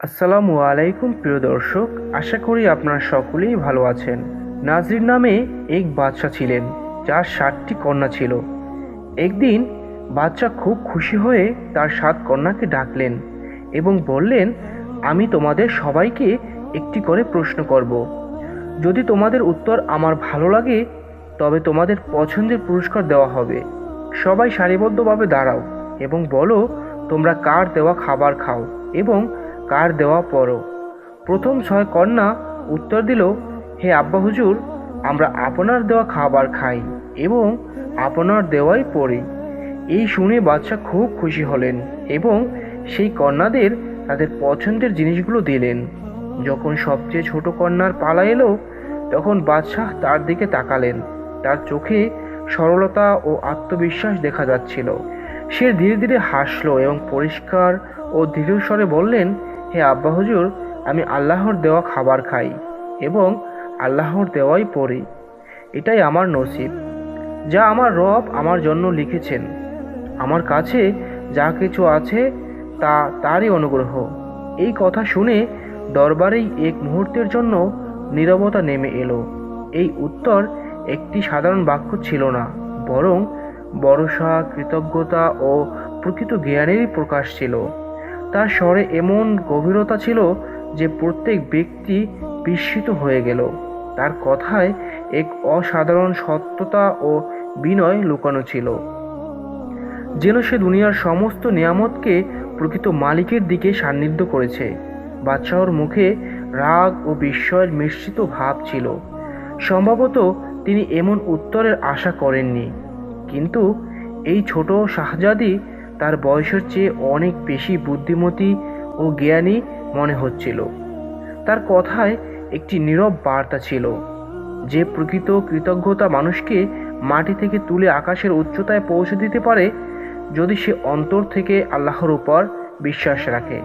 আসসালামু আলাইকুম, প্রিয় দর্শক। আশা করি আপনারা সকলেই ভালো আছেন। নাজির নামে এক বাচ্চা ছিলেন, যার সাতটি কন্যা ছিল। একদিন বাচ্চা খুব খুশি হয়ে তার সাত কন্যাকে ডাকলেন এবং বললেন, আমি তোমাদের সবাইকে একটি করে প্রশ্ন করব। যদি তোমাদের উত্তর আমার ভালো লাগে, তবে তোমাদের পছন্দের পুরস্কার দেওয়া হবে। সবাই সারিবদ্ধভাবে দাঁড়াও এবং বলো, তোমরা কার দেওয়া খাবার খাও এবং কার দেওয়া পড়ো প্রথম ছয় কন্যা উত্তর দিল, হে আব্বা হুজুর, আমরা আপনার দেওয়া খাবার খাই এবং আপনার দেওয়াই পড়ি। এই শুনে বাচ্চা খুব খুশি হলেন এবং সেই কন্যাদের তাদের পছন্দের জিনিসগুলো দিলেন। যখন সবচেয়ে ছোট কন্যার পালা এলো, তখন বাদশাহ তার দিকে তাকালেন। তার চোখে সরলতা ও আত্মবিশ্বাস দেখা যাচ্ছিল। সে ধীরে ধীরে হাসলো এবং পরিষ্কার ও দৃঢ় স্বরে বললেন হে আব্বা হুজুর, আমি আল্লাহর দেওয়া খাবার খাই এবং আল্লাহর দেওয়াই পড়ি। এটাই আমার নসিব, যা আমার রব আমার জন্য লিখেছেন। আমার কাছে যা কিছু আছে তা তারই অনুগ্রহ। এই কথা শুনে দরবারেই এক মুহূর্তের জন্য নীরবতা নেমে এলো। এই উত্তর একটি সাধারণ বাক্য ছিল না, বরং ভরসা কৃতজ্ঞতা ও প্রকৃত জ্ঞানেরই প্রকাশ ছিল। তার স্বরে এমন গভীরতা ছিল যে প্রত্যেক ব্যক্তি বিস্মিত হয়ে গেল। তার কথায় এক অসাধারণ সত্যতা ও বিনয় লুকানো ছিল। যেন সে দুনিয়ার সমস্ত নিয়ামতকে প্রকৃত মালিকের দিকে সান্নিধ্য করেছে। বাদশাহর মুখে রাগ ও বিস্ময়ের মিশ্রিত ভাব ছিল। সম্ভবত তিনি এমন উত্তরের আশা করেননি। কিন্তু এই ছোট শাহজাদি তার বয়সের চেয়ে অনেক বেশি বুদ্ধিমতী ও জ্ঞানী মনে হচ্ছিল। তার কথায় একটি নীরব বার্তা ছিল, যে প্রকৃত কৃতজ্ঞতা মানুষকে মাটি থেকে তুলে আকাশের উচ্চতায় পৌঁছে দিতে পারে যদি সে অন্তর থেকে আল্লাহর উপর বিশ্বাস রাখে।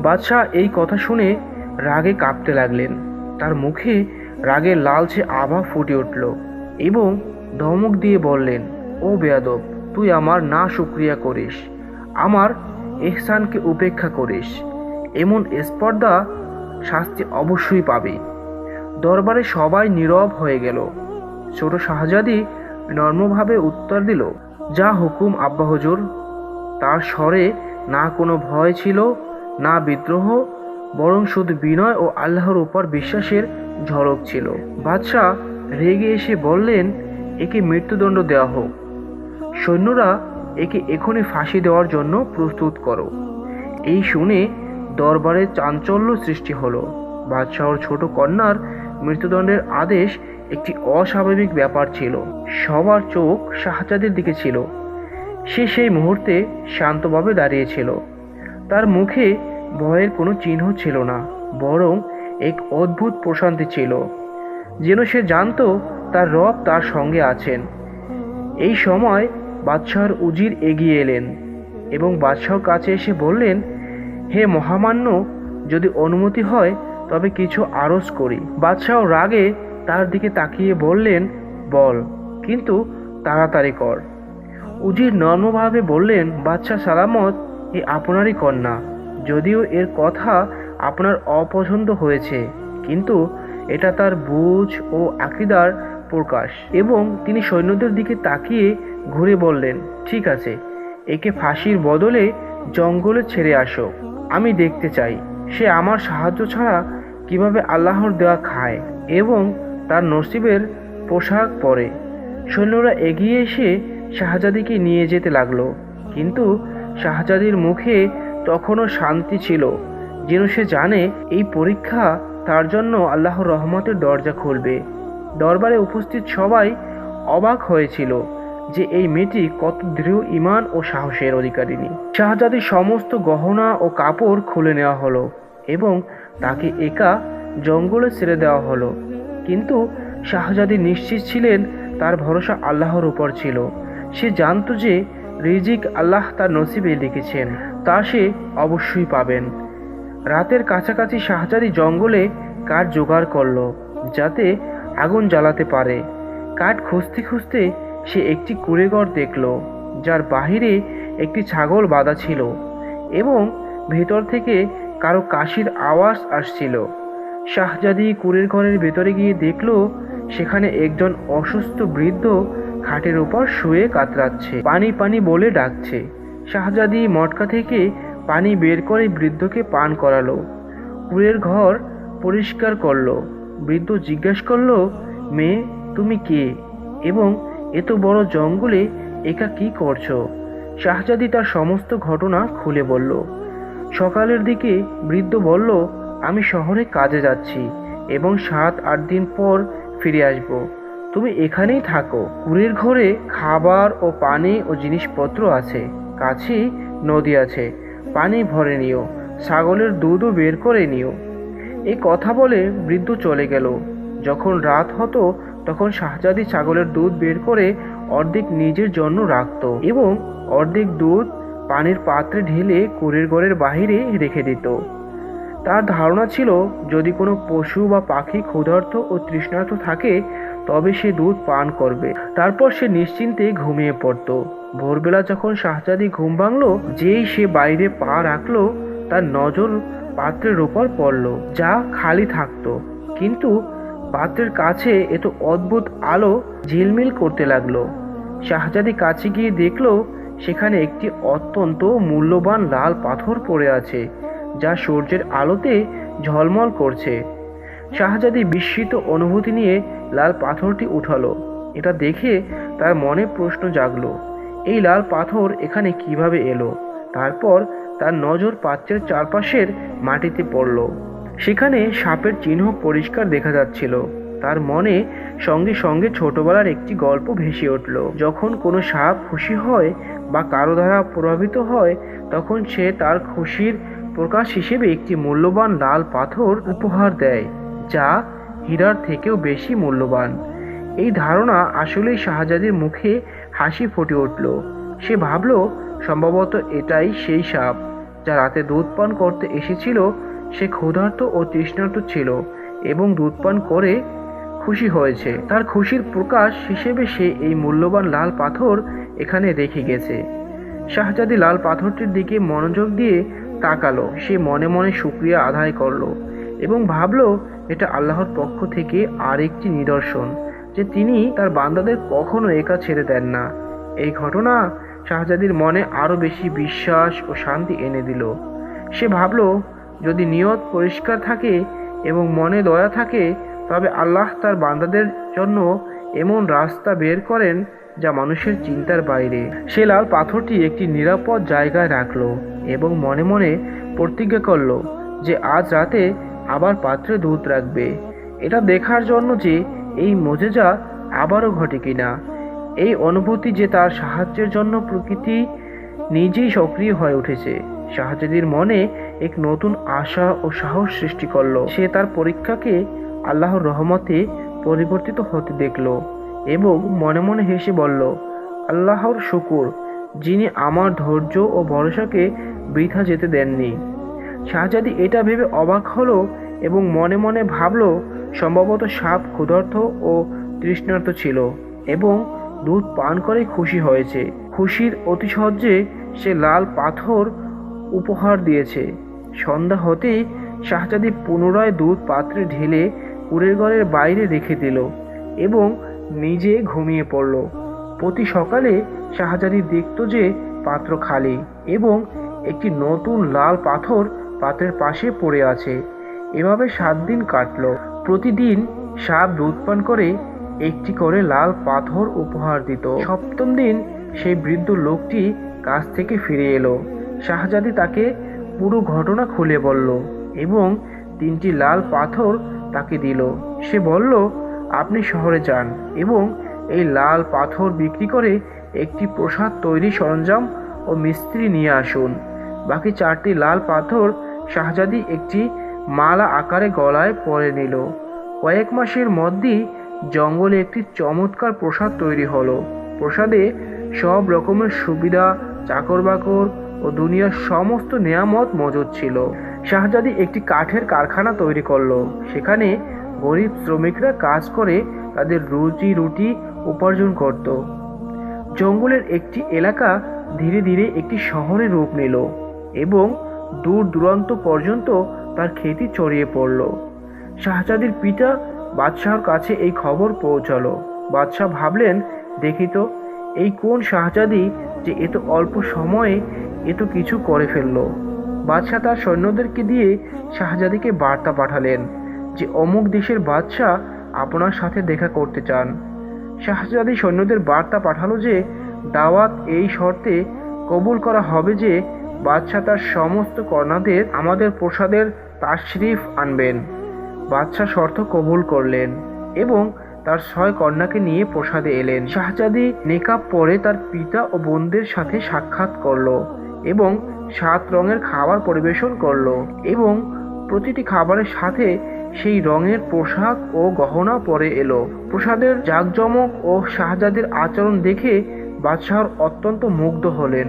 বাদশাহ এই কথা শুনে রাগে কাঁপতে লাগলেন। তার মুখে রাগের লালচে আভা ফুটে উঠল এবং ধমক দিয়ে বললেন, ও বেয়াদব তুই আমার না শুক্রিয়া করিস, আমার এহসানকে উপেক্ষা করিস। এমন স্পর্ধা শাস্তি অবশ্যই পাবে। দরবারে সবাই নীরব হয়ে গেল। ছোট শাহজাদি নর্মভাবে উত্তর দিল, যা হুকুম আব্বা হুজুর। তার স্বরে না কোনো ভয় ছিল, না বিদ্রোহ, বরং শুধু বিনয় ও আল্লাহর উপর বিশ্বাসের ঝলক ছিল। বাদশাহ রেগে এসে বললেন, একে মৃত্যুদণ্ড দেওয়া হোক। সৈন্যরা একে এখনই ফাঁসি দেওয়ার জন্য প্রস্তুত করো। এই শুনে দরবারে চাঞ্চল্য সৃষ্টি হলো। বাদশাহর ছোট কন্যার মৃত্যুদণ্ডের আদেশ একটি অস্বাভাবিক ব্যাপার ছিল। সবার চোখ শাহজাদের দিকে ছিল। সে সেই মুহূর্তে শান্তভাবে দাঁড়িয়েছিল তার মুখে ভয়ের কোনো চিহ্ন ছিল না, বরং এক অদ্ভুত প্রশান্তি ছিল। যেন সে জানতো তার রব তার সঙ্গে আছেন। এই সময় বাদশাহর উজির এগিয়ে এলেন এবং বাদশাহর কাছে এসে বললেন, হে মহামান্য, যদি অনুমতি হয়, তবে কিছু আরজ করি। বাদশাহ রাগে তার দিকে তাকিয়ে বললেন, বল, কিন্তু তাড়াতাড়ি কর। উজির নর্মভাবে বললেন, বাদশাহ সালামত, এ আপনারই কন্যা। যদিও এর কথা আপনার অপছন্দ হয়েছে, কিন্তু এটা তার বুঝ ও আকিদার প্রকাশ। এবং তিনি সৈন্যদের দিকে তাকিয়ে ঘুরে বললেন, ঠিক আছে, একে ফাঁসির বদলে জঙ্গলে ছেড়ে আসো। আমি দেখতে চাই, সে আমার সাহায্য ছাড়া কীভাবে আল্লাহর দেওয়া খায় এবং তার নসিবের পোশাক পরে। সৈন্যরা এগিয়ে এসে শাহজাদিকে নিয়ে যেতে লাগল, কিন্তু শাহজাদির মুখে তখনও শান্তি ছিল, যেন সে জানে এই পরীক্ষা তার জন্য আল্লাহর রহমতের দরজা খুলবে। দরবারে উপস্থিত সবাই অবাক হয়েছিল। যে এই মেয়েটি কত দৃঢ় ইমান ও সাহসের অধিকারিণী। শাহজাদির সমস্ত গহনা ও কাপড় খুলে নেওয়া হলো এবং তাকে একা জঙ্গলে ছেড়ে দেওয়া হলো। কিন্তু শাহজাদি নিশ্চিত ছিলেন তার ভরসা আল্লাহর উপর ছিল। সে জানতো যে রিজিক আল্লাহ তার নসিবে লিখেছেন, তা সে অবশ্যই পাবেন। রাতের কাছাকাছি শাহজাদি জঙ্গলে কাঠ জোগাড় করল যাতে আগুন জ্বালাতে পারে। কাঠ খুঁজতে খুঁজতে সে একটি কুড়েঘর দেখল, যার বাহিরে একটি ছাগল বাঁধা ছিল এবং ভেতর থেকে কারও কাশির আওয়াজ আসছিল। শাহজাদি কুড়ের ঘরের ভেতরে গিয়ে দেখল, সেখানে একজন অসুস্থ বৃদ্ধ খাটের উপর শুয়ে কাতরাচ্ছে, পানি পানি বলে ডাকছে। শাহজাদি মটকা থেকে পানি বের করে বৃদ্ধকে পান করালো। কুড়ের ঘর পরিষ্কার করল। বৃদ্ধ জিজ্ঞেস করল, মেয়ে, তুমি কে? এবং এত বড় জঙ্গলে একা কি করছ? শাহজাদি তার সমস্ত ঘটনা খুলে বলল। সকালের দিকে বৃদ্ধ বলল, আমি শহরে কাজে যাচ্ছি এবং সাত, আট দিন পর ফিরে আসব। তুমি এখানেই থাকো। কুড়ির ঘরে খাবার ও পানি ও জিনিসপত্র আছে। কাছেই নদী আছে। পানি ভরে নিও। ছাগলের দুধও বের করে নিও। এই কথা বলে বৃদ্ধ চলে গেল। যখন রাত হতো তখন শাহজাদি ছাগলের দুধ বের করে অর্ধেক নিজের জন্য রাখতো এবং অর্ধেক দুধ পানির পাত্রে ঢেলে কুড়ির ঘরের বাহিরে রেখে দিত। তার ধারণা ছিল, যদি কোনো পশু বা পাখি ক্ষুধার্ত ও তৃষ্ণার্ত থাকে, তবে সে দুধ পান করবে। তারপর সে নিশ্চিন্তে ঘুমিয়ে পড়ত। ভোরবেলা যখন শাহজাদি ঘুম ভাঙলো, যেই সে বাইরে পা রাখল, তার নজর পাত্রের ওপর পড়ল, যা খালি থাকতো। কিন্তু পাত্রের কাছে এত অদ্ভুত আলো ঝিলমিল করতে লাগল। শাহজাদি কাছে গিয়ে দেখল, সেখানে একটি অত্যন্ত মূল্যবান লাল পাথর পড়ে আছে, যা সূর্যের আলোতে ঝলমল করছে। শাহজাদি বিস্মিত অনুভূতি নিয়ে লাল পাথরটি উঠালো। এটা দেখে তার মনে প্রশ্ন জাগলো, এই লাল পাথর এখানে কীভাবে এলো? তারপর তার নজর পাত্রের চারপাশের মাটিতে পড়ল। সেখানে সাপের চিহ্ন পরিষ্কার দেখা যাচ্ছিল। তার মনে সঙ্গে সঙ্গে ছোটবেলার একটি গল্প ভেসে উঠল। যখন কোনো সাপ খুশি হয় বা কারও দ্বারা প্রভাবিত হয়, তখন সে তার খুশির প্রকাশ হিসেবে একটি মূল্যবান লাল পাথর উপহার দেয়, যা হীরার থেকেও বেশি মূল্যবান। এই ধারণা আসলেই শাহজাদির মুখে হাসি ফুটে উঠল। সে ভাবল, সম্ভবত এটাই সেই সাপ, যা রাতে দুধ পান করতে এসেছিল সে ক্ষুধার্ত ও তৃষ্ণার্ত ছিল এবং দুধ পান করে খুশি হয়েছে। তার খুশির প্রকাশ হিসেবে সে এই মূল্যবান লাল পাথর এখানে রেখে গেছে। শাহজাদি লাল পাথরটির দিকে মনোযোগ দিয়ে তাকালো। সে মনে মনে শুক্রিয়া আদায় করল এবং ভাবলো, এটা আল্লাহর পক্ষ থেকে আরেকটি নিদর্শন যে তিনি তার বান্দাদের কখনো একা ছেড়ে দেন না। এই ঘটনা শাহজাদির মনে আরও বেশি বিশ্বাস ও শান্তি এনে দিল। সে ভাবলো যদি নিয়ত পরিষ্কার থাকে এবং মনে দয়া থাকে, তবে আল্লাহ তার বান্দাদের জন্য এমন রাস্তা বের করেন যা মানুষের চিন্তার বাইরে। সে লাল পাথরটি একটি নিরাপদ জায়গায় রাখল এবং মনে মনে প্রতিজ্ঞা করল যে আজ রাতে আবার পাত্রে দুধ রাখবে। এটা দেখার জন্য যে এই মজেজা আবারও ঘটে কিনা। এই অনুভূতি যে তার সাহায্যের জন্য প্রকৃতি নিজেই সক্রিয় হয়ে উঠেছে। শাহজাদির মনে এক নতুন আশা ও সাহস সৃষ্টি করল। সে তার পরীক্ষাকে আল্লাহর রহমতে পরিবর্তিত হতে দেখল এবং মনে মনে হেসে বলল, আল্লাহর শুকুর, যিনি আমার ধৈর্য ও ভরসাকে বৃথা যেতে দেননি। শাহজাদি এটা ভেবে অবাক হলো এবং মনে মনে ভাবলো, সম্ভবত সাপ ক্ষুধার্থ ও তৃষ্ণার্থ ছিল এবং দুধ পান করে খুশি হয়েছে। খুশির অতিশয্যে সে লাল পাথর উপহার দিয়েছে। সন্ধ্যা হতেই শাহজাদি পুনরায় দুধ পাত্রে ঢেলে কুড়ের ঘরের বাইরে রেখে দিল এবং নিজে ঘুমিয়ে পড়ল। প্রতি সকালে শাহজাদি দেখত যে পাত্র খালি এবং একটি নতুন লাল পাথর পাত্রের পাশে পড়ে আছে। এভাবে সাত দিন কাটলো। প্রতিদিন সাপ দুধ পান করে একটি করে লাল পাথর উপহার দিত। সপ্তম দিন সেই বৃদ্ধ লোকটি কাছ থেকে ফিরে এলো। শাহজাদি তাকে পুরো ঘটনা খুলে বলল এবং তিনটি লাল পাথর তাকে দিল। সে বলল, আপনি শহরে যান এবং এই লাল পাথর বিক্রি করে একটি প্রসাদ তৈরি সরঞ্জাম ও মিস্ত্রি নিয়ে আসুন। বাকি চারটি লাল পাথর শাহজাদি একটি মালা আকারে গলায় পরে নিল। কয়েক মাসের মধ্যেই জঙ্গলে একটি চমৎকার প্রসাদ তৈরি হলো। প্রসাদে সব রকমের সুবিধা চাকর বাকর ও দুনিয়ার সমস্ত নিয়ামত মজুদ ছিল। শাহজাদি একটি কাঠের কারখানা তৈরি করল। সেখানে গরিব শ্রমিকরা কাজ করে তাদের রুজি রুটি উপার্জন করত। জঙ্গলের একটি এলাকা ধীরে ধীরে একটি শহরে রূপ নিল এবং দূর দূরান্ত পর্যন্ত তার খ্যাতি ছড়িয়ে পড়ল। শাহজাদির পিতা বাদশাহর কাছে এই খবর পৌঁছালো। বাদশাহ ভাবলেন, দেখি তো, এই কোন শাহজাদি যে এত অল্প সময়ে এত কিছু করে ফেলল। বাদশাহ তার সৈন্যদেরকে দিয়ে শাহজাদিকে বার্তা পাঠালেন যে, অমুক দেশের বাদশাহ আপনার সাথে দেখা করতে চান। শাহজাদি সৈন্যদের বার্তা পাঠালো যে, দাওয়াত এই শর্তে কবুল করা হবে যে, বাদশাহ তার সমস্ত কর্ণাদের আমাদের প্রসাদের তাশরিফ আনবেন। বাদশাহ শর্ত কবুল করলেন এবং তার ছয় কন্যাকে নিয়ে প্রসাদে এলেন। শাহজাদি নেকাব পরে তার পিতা ও বোনদের সাথে সাক্ষাৎ করল। এবং সাত রঙের খাবার পরিবেশন করল এবং প্রতিটি খাবারের সাথে সেই রঙের পোশাক ও গহনা পরে এলো। প্রসাদের জাঁকজমক ও শাহজাদের আচরণ দেখে বাদশাহর অত্যন্ত মুগ্ধ হলেন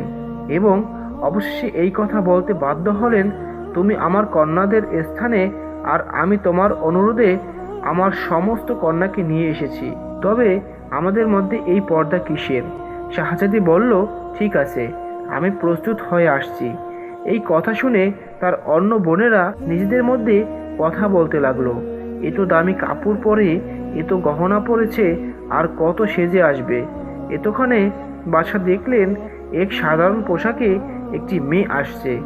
এবং অবশেষে এই কথা বলতে বাধ্য হলেন, তুমি আমার কন্যাদের স্থানে আর আমি তোমার অনুরোধে আমার সমস্ত কন্যাকে নিয়ে এসেছি। তবে আমাদের মধ্যে এই পর্দা কিসের? শাহজাদি বলল, ঠিক আছে। আমি প্রস্তুত হয়ে আসছি। এই কথা শুনে তার অন্য বোনেরা নিজেদের মধ্যে কথা বলতে লাগল। এ তো দামি কাপড় পরে, এ তো গহনা পরেছে, আর কত সেজে আসবে। এতক্ষণে বাদশাহ দেখলেন এক সাধারণ পোশাকে একটি মেয়ে আসছে।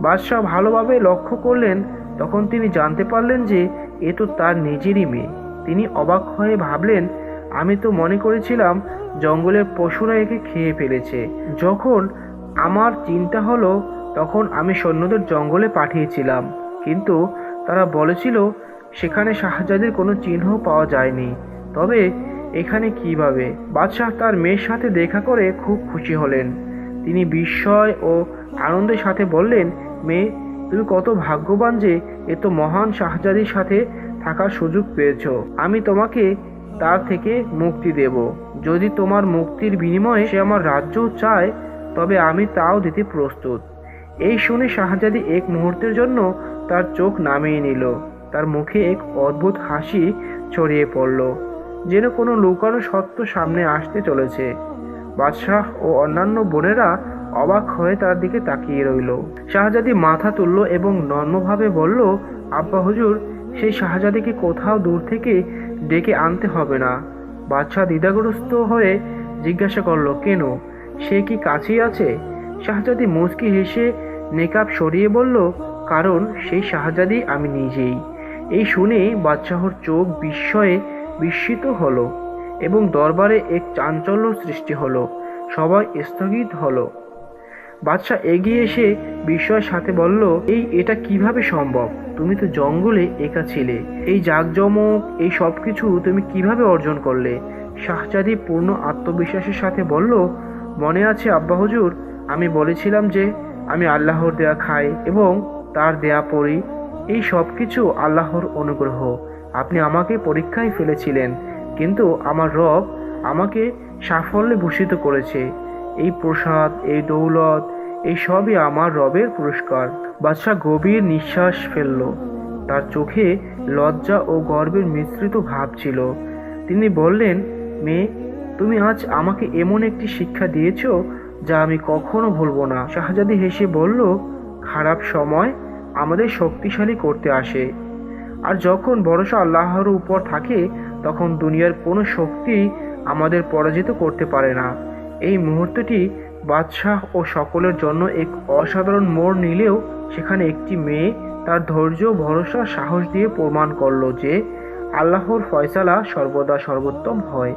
বাদশাহ ভালোভাবে লক্ষ্য করলেন, তখন তিনি জানতে পারলেন যে এ তো তার নিজেরই মেয়ে। তিনি অবাক হয়ে ভাবলেন, আমি তো মনে করেছিলাম জঙ্গলের পশুরা একে খেয়ে ফেলেছে। যখন আমার চিন্তা হলো তখন আমি সৈন্যদের জঙ্গলে পাঠিয়েছিলাম। কিন্তু তারা বলেছিল, সেখানে শাহজাদের কোনো চিহ্ন পাওয়া যায়নি। তবে এখানে কীভাবে? বাদশাহ তার মেয়ের সাথে দেখা করে খুব খুশি হলেন। তিনি বিস্ময় ও আনন্দের সাথে বললেন, মেয়ে, তুমি কত ভাগ্যবান যে এত মহান শাহজাদির সাথে থাকার সুযোগ পেয়েছ। আমি তোমাকে তার থেকে মুক্তি দেব। যদি তোমার মুক্তির বিনিময়ে সে আমার রাজ্য চায় তবে আমি তাও দিতে প্রস্তুত। এই শুনে শাহজাদি এক মুহূর্তের জন্য তার চোখ নামিয়ে নিল। তার মুখে এক অদ্ভুত হাসি ছড়িয়ে পড়ল, যেন কোনো লুকানো সত্য সামনে আসতে চলেছে। বাদশাহ ও অন্যান্য বোনেরা অবাক হয়ে তার দিকে তাকিয়ে রইল। শাহজাদি মাথা তুলল এবং নর্মভাবে বলল, আব্বা হুজুর, সেই শাহজাদিকে কোথাও দূর থেকে ডেকে আনতে হবে না। বাদশাহ দ্বিধাগ্রস্ত হয়ে জিজ্ঞাসা করল, কেন? সে কি কাছেই আছে? শাহজাদি মুচকি হেসে নেকাব সরিয়ে বলল, কারণ সেই শাহজাদি আমি নিজেই। এই শুনে বাদশাহর চোখ বিস্ময়ে বিস্মিত হলো এবং দরবারে এক চাঞ্চল্য সৃষ্টি হলো, সবাই স্থগিত হলো। বাদশাহ এগিয়ে এসে বিস্ময়ের সাথে বলল, এই, এটা কীভাবে সম্ভব? তুমি তো জঙ্গলে একা ছিলে। এই জাঁকজমক, এই সব কিছু তুমি কীভাবে অর্জন করলে? শাহজাদি পূর্ণ আত্মবিশ্বাসের সাথে বলল মনে আছে, আব্বা হুজুর? আমি বলেছিলাম যে আমি আল্লাহর দেয়া খাই এবং তার দেয়া পড়ি। এই সব কিছু আল্লাহর অনুগ্রহ। আপনি আমাকে পরীক্ষায় ফেলেছিলেন, কিন্তু আমার রব আমাকে সাফল্যে ভূষিত করেছে। এই প্রসাদ, এই দৌলত, এই সবই আমার রবের পুরস্কার। বাদশাহ গভীর নিঃশ্বাস ফেলল। তার চোখে লজ্জা ও গর্বের মিশ্রিত ভাব ছিল। তিনি বললেন, মেয়ে তুমি আজ আমাকে এমন একটি শিক্ষা দিয়েছ যা আমি কখনো ভুলবো না। শাহজাদি হেসে বলল, খারাপ সময় আমাদের শক্তিশালী করতে আসে। আর যখন ভরসা আল্লাহর উপর থাকে, তখন দুনিয়ার কোনো শক্তি আমাদের পরাজিত করতে পারে না। এই মুহূর্তটি বাদশাহ ও সকলের জন্য এক অসাধারণ মোড় নিলেও সেখানে একটি মেয়ে তার ধৈর্য, ভরসা, সাহস দিয়ে প্রমাণ করল যে আল্লাহর ফয়সালা সর্বদা সর্বোত্তম হয়।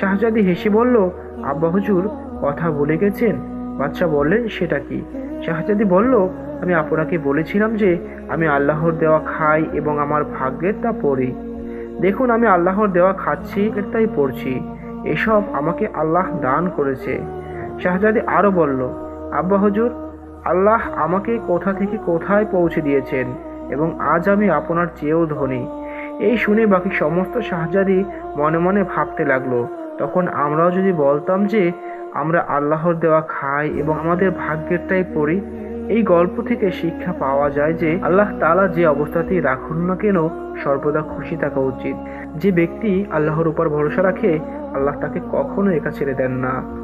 শাহজাদি হেসে বলল, আব্বা হুজুর, কথা বলে গেছেন? বাদশাহ বললেন, সেটা কি? শাহজাদি বলল, আমি আপনাকে বলেছিলাম যে আমি আল্লাহর দেওয়া খাই এবং আমার ভাগ্যের তা পড়ি। দেখুন, আমি আল্লাহর দেওয়া খাচ্ছি তাই পড়ছি। এসব আমাকে আল্লাহ দান করেছে। শাহজাদি আরও বলল, আব্বা হুজুর, আল্লাহ আমাকে কোথা থেকে কোথায় পৌঁছে দিয়েছেন এবং আজ আমি আপনার চেয়েও ধনী? এই শুনে বাকি সমস্ত শাহজাদি মনে মনে ভাবতে লাগল। তখন আমরাও যদি বলতাম যে আমরা আল্লাহর দেওয়া খাই এবং আমাদের ভাগ্যেরটাই পড়ি, এই গল্প থেকে শিক্ষা পাওয়া যায় যে আল্লাহ তালা যে অবস্থাতেই রাখুন না কেন, সর্বদা খুশি থাকা উচিত। যে ব্যক্তি আল্লাহর উপর ভরসা রাখে, আল্লাহ তাকে কখনো একা ছেড়ে দেন না।